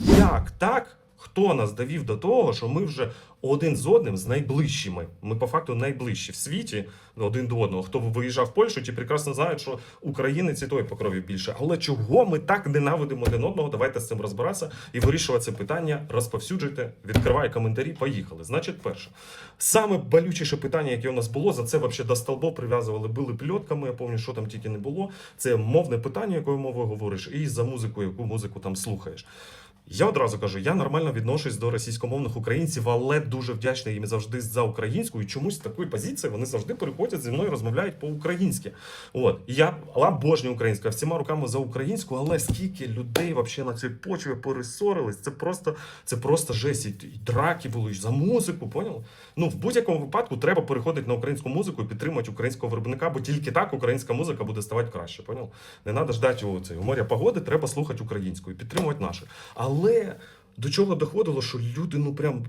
Як так? Хто нас довів до того, що ми вже один з одним з найближчими? Ми по факту найближчі в світі один до одного. Хто виїжджав в Польщу, ті прекрасно знають, що українець і той по крові більше. Але чого ми так ненавидимо один одного? Давайте з цим розбиратися і вирішувати це питання. Розповсюджуйте, відкривай коментарі. Поїхали. Значить, перше, саме болючіше питання, яке у нас було, за це взагалі до столбов прив'язували, били пльотками. Я пам'ятаю, що там тільки не було. Це мовне питання, якою мовою говориш, і за музику, яку музику там слухаєш. Я одразу кажу, я нормально відношусь до російськомовних українців, але дуже вдячний їм завжди за українську. І чомусь такої позиції вони завжди переходять зі мною, розмовляють по-українськи. От І я обожнюю українську, всіма руками за українську, але скільки людей вообще на цій почві пересорились, це просто це просто жесть. І, драки були за музику. Поняли? Ну в будь-якому випадку треба переходити на українську музику і підтримувати українського виробника, бо тільки так українська музика буде ставати краще. Понял? Не треба ждати у цей моря погоди, треба слухати українську і підтримувати нашу. Але до чого доходило, що люди ну прям.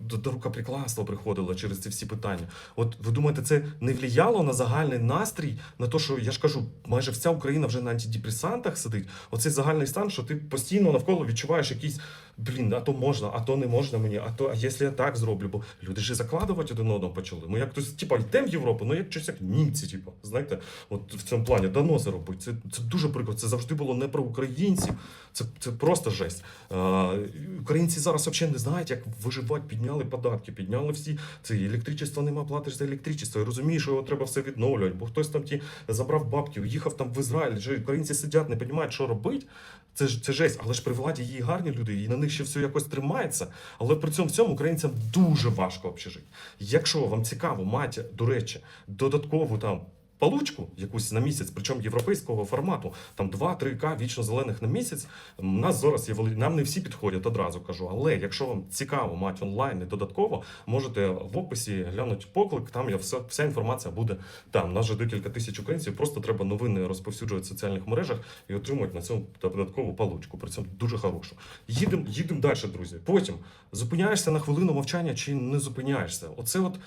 До, до рукоприкладства приходило через ці всі питання. От ви думаєте, це не влияло на загальний настрій, на те, що я ж кажу, майже вся Україна вже на антидепресантах сидить. Оцей загальний стан, що ти постійно навколо відчуваєш якісь блін, а то можна, а то не можна мені, а то, а якщо я так зроблю, бо люди ж закладувати один одного почали. Ми як хтось, типа, йдемо в Європу, ну як щось як німці, типу, знаєте, от в цьому плані доноси робить. Це, це дуже прикро. Це завжди було не про українців. Це, це просто жесть. А, українці зараз взагалі не знають, як виживати, підняли податки, підняли всі. Це електричество нема, платиш за електричество. І розумієш, що його треба все відновлювати, бо хтось там ті забрав бабки, уїхав там в Ізраїль. Вже українці сидять, не розуміють, що робити. Це ж це жесть, але ж при владі є гарні люди, і на них ще все якось тримається. Але при цьому всьому українцям дуже важко общежити. Якщо вам цікаво, мати, до речі, додаткову там. Получку якусь на місяць, причому європейського формату, там 2-3К вічно зелених на місяць. У нас зараз є нам не всі підходять одразу кажу. Але якщо вам цікаво мати онлайн і додатково, можете в описі глянути поклик. Там я все, вся інформація буде там. У нас вже декілька тисяч українців. Просто треба новини розповсюджувати в соціальних мережах і отримувати на цьому додаткову получку. При цьому дуже хорошу. Їдемо їдемо далі, друзі. Потім зупиняєшся на хвилину мовчання чи не зупиняєшся. Оце от.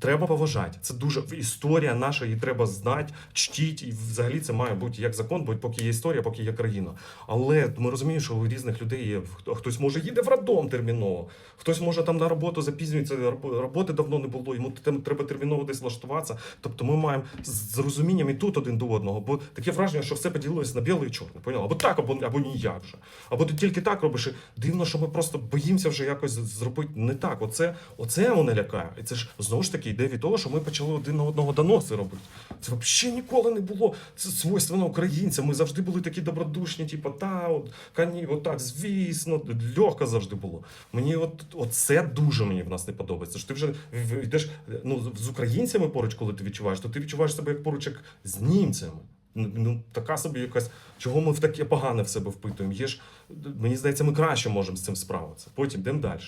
Треба поважати. Це дуже історія наша, її треба знати, чтіть. І взагалі це має бути як закон, бо поки є історія, поки є країна. Але ми розуміємо, що у різних людей є хто- хтось може їде в роддом терміново, хтось може там на роботу запізнюється, роб- роботи давно не було, йому там треба терміново десь влаштуватися. Тобто ми маємо з розумінням і тут один до одного, бо таке враження, що все поділилося на біле і чорне. Поняла? Або так, або, або ніяк же. Або ти тільки так робиш. І дивно, що ми просто боїмося вже якось зробити не так. Оце, оце мене лякає. І це ж знову ж таки йде від того, що ми почали один на одного доноси робити. Це взагалі ніколи не було. Це свойственно українцям. Ми завжди були такі добродушні, типу, та, от, кані, от так, звісно, легко завжди було. Мені от, от це дуже мені в нас не подобається. Що ти вже йдеш ну, з українцями поруч, коли ти відчуваєш, то ти відчуваєш себе як поруч як з німцями. Ну, ну, така собі якась, чого ми в таке погане в себе впитуємо. Є ж, мені здається, ми краще можемо з цим справитися. Потім йдемо далі.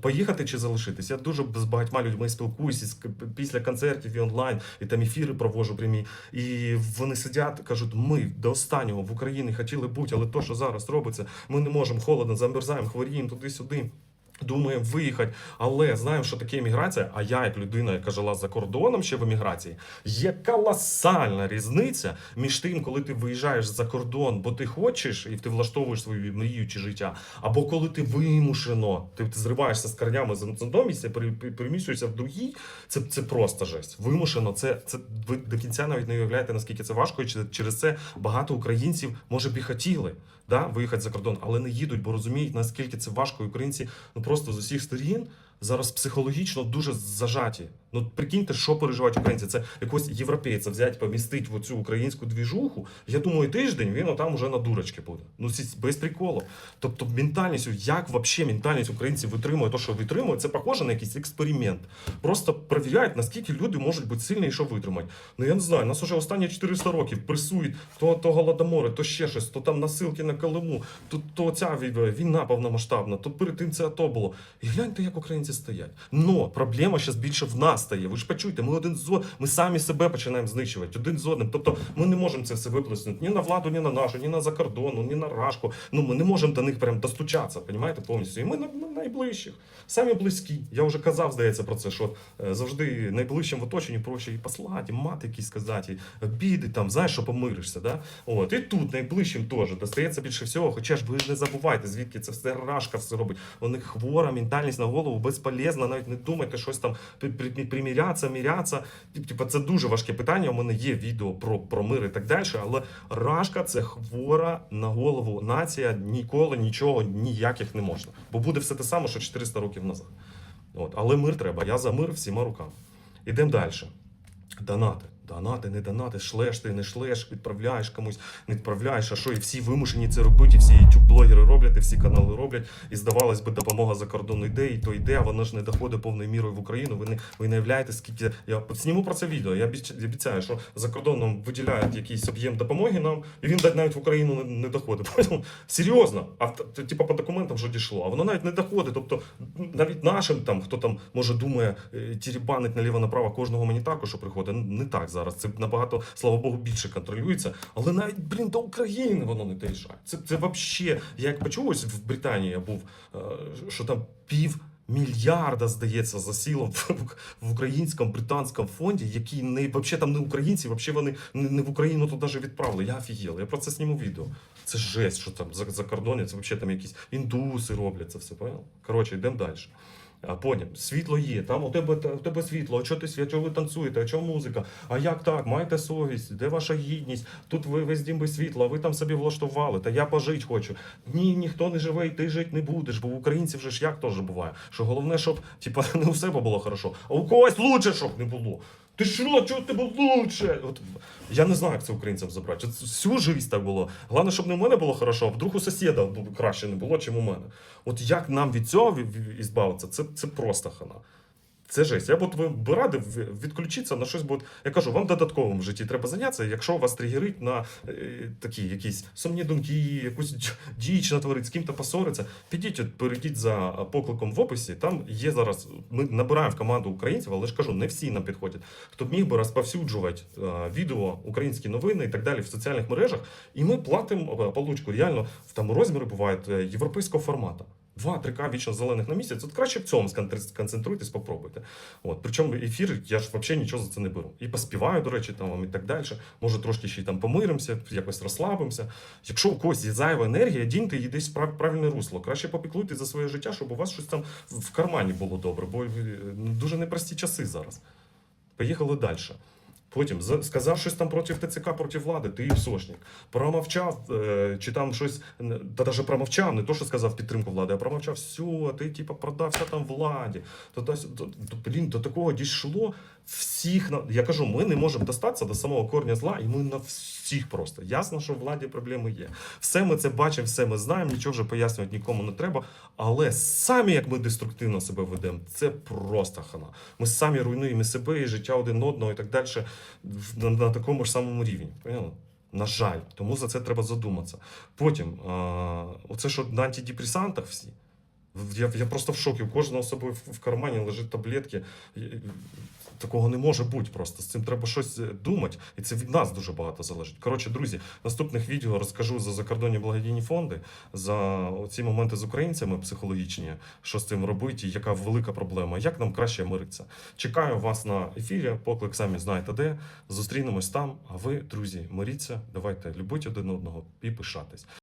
Поїхати чи залишитись? Я дуже з багатьма людьми спілкуюся після концертів і онлайн, і там ефіри провожу прямі. І вони сидять, кажуть, ми до останнього в Україні хотіли бути, але то, що зараз робиться, ми не можемо холодно, замерзаємо, хворіємо туди-сюди. Думаємо виїхати, але знаємо, що таке еміграція. А я, як людина, яка жила за кордоном ще в еміграції, є колосальна різниця між тим, коли ти виїжджаєш за кордон, бо ти хочеш і ти влаштовуєш свою мрію чи життя, або коли ти вимушено, ти, ти зриваєшся з корнями з одного місця, пере- пере- переміщуєшся в другий. Це, це просто жесть. Вимушено, це, це ви до кінця навіть не уявляєте, наскільки це важко, і через це багато українців може б і хотіли да, виїхати за кордон, але не їдуть, бо розуміють, наскільки це важко. І українці ну просто з усіх сторін зараз психологічно дуже зажаті. Ну прикиньте, що переживають українці. Це якогось європейця взяти, помістить в оцю українську двіжуху. Я думаю, тиждень він там уже на дурочки буде. Ну без приколу. Тобто ментальність, як взагалі ментальність українців витримує те, що витримує, це похоже на якийсь експеримент. Просто перевіряють, наскільки люди можуть бути сильні і що витримати. Ну я не знаю, нас уже останні 400 років пресують то, то голодомори, то ще щось, то там насилки на Калиму, то, то ця війна повномасштабна, то перед тим це АТО було. І гляньте, як українці стоять. Но проблема зараз більше в нас стає. Ви ж почуєте, ми один з ми самі себе починаємо знищувати один з одним. Тобто ми не можемо це все виплеснути ні на владу, ні на нашу, ні на закордонну, ні на рашку. Ну ми не можемо до них прям достучатися, понімаєте, повністю. І ми на, на найближчих, самі близькі. Я вже казав, здається, про це, що е, завжди найближчим в оточенні проще і послати, і мати якісь сказати, і обіди там, знаєш, що помиришся. Да? От. І тут найближчим теж достається більше всього. Хоча ж ви не забувайте, звідки це все рашка все робить. Них хвора ментальність на голову, безполезна, навіть не думайте щось там примірятися, мірятися. Типу, це дуже важке питання. У мене є відео про, про мир і так далі. Але рашка це хвора на голову нація. Ніколи нічого ніяких не можна. Бо буде все те саме, що 400 років назад. От. Але мир треба. Я за мир всіма руками. Ідемо далі. Донати. Донати, не донати, шлеш ти, не шлеш, відправляєш комусь, не відправляєш, а що, і всі вимушені це робити, і всі ютуб-блогери роблять, і всі канали роблять. І здавалось би, допомога за кордону йде, і то йде, а вона ж не доходить повною мірою в Україну. Ви не, ви не являєте, скільки. Я зніму про це відео. Я обіцяю, що за кордоном виділяють якийсь об'єм допомоги нам, і він навіть в Україну не, не доходить. Серйозно, а т- т- по документам вже дійшло, а воно навіть не доходить. Тобто навіть нашим там, хто там може думає, е, тірібанить наліво-направо кожного гуманітарку, що приходить, не так зараз. Це набагато, слава Богу, більше контролюється. Але навіть, блін, до України воно не доїжджає. Це, це взагалі, я як почув ось в Британії, я був, е, що там пів. Мільярда, здається, засіло в, в українському британському фонді, які не взагалі там не українці, взагалі вони не, не в Україну туди навіть відправили. Я офігел. Я про це зніму відео. Це жесть, що там за, за кордоні, це взагалі там якісь індуси роблять це все, понял? Коротше, йдемо далі. А потім світло є, там у тебе у тебе світло, а чого ти світ, чого ви танцюєте, а чого музика? А як так? Маєте совість, де ваша гідність? Тут ви весь дім без світла, ви там собі влаштували, та я пожить хочу. Ні, ніхто не живе, і ти жити не будеш, бо в українців вже ж як теж буває. Що головне, щоб типа не у себе було хорошо, а у когось лучше, щоб не було. Ти що, чого тебе лучше? От я не знаю, як це українцям забрати. Це Всю життя так було. Головне, щоб не в мене було хорошо, а вдруг у сусіда краще не було, чим у мене. От як нам від цього ізбавитися, це, це просто хана. Це жесть. Я б от ви радив відключитися на щось, бо я кажу, вам додатковим в житті треба зайнятися, якщо вас тригерить на е, такі якісь сумні думки, якусь діч натворить, з ким-то посориться, підіть, от, перейдіть за покликом в описі. Там є зараз. Ми набираємо в команду українців, але ж кажу, не всі нам підходять. Хто б міг би розповсюджувати е, відео, українські новини і так далі в соціальних мережах, і ми платимо е, получку. Реально в там розміри бувають е, європейського формату. Два-три к вічно зелених на місяць. От краще в цьому сконцентруйтесь, попробуйте. От причому ефір я ж взагалі нічого за це не беру. І поспіваю, до речі, там і так далі. Може, трошки ще й там помиримося, якось розслабимося. Якщо у когось є зайва енергія, діньте її десь в прав- правильне русло. Краще попіклуйте за своє життя, щоб у вас щось там в кармані було добре, бо е, дуже непрості часи зараз. Поїхали далі. Потім за- сказав щось там проти ТЦК, проти влади, ти іпсошник. Промовчав, е, чи там щось, та навіть промовчав, не то, що сказав підтримку влади, а промовчав, все, ти типу, продався там владі. То, то, то, блін, до такого дійшло всіх. на- Я кажу, ми не можемо достатися до самого корня зла, і ми на всіх просто. Ясно, що в владі проблеми є. Все ми це бачимо, все ми знаємо, нічого вже пояснювати нікому не треба. Але самі, як ми деструктивно себе ведемо, це просто хана. Ми самі руйнуємо і себе, і життя один одного, і так далі на, на такому ж самому рівні. Поняли? На жаль, тому за це треба задуматися. Потім, а, оце що на антидепресантах всі. Я, я просто в шокі. У кожного собою в кармані лежать таблетки. Такого не може бути просто. З цим треба щось е, думати, і це від нас дуже багато залежить. Коротше, друзі, наступних відео розкажу за закордонні благодійні фонди, за ці моменти з українцями психологічні, що з цим робити, і яка велика проблема, як нам краще миритися. Чекаю вас на ефірі. Поклик самі знаєте де. Зустрінемось там. А ви, друзі, миріться, давайте любити один одного і пишатись.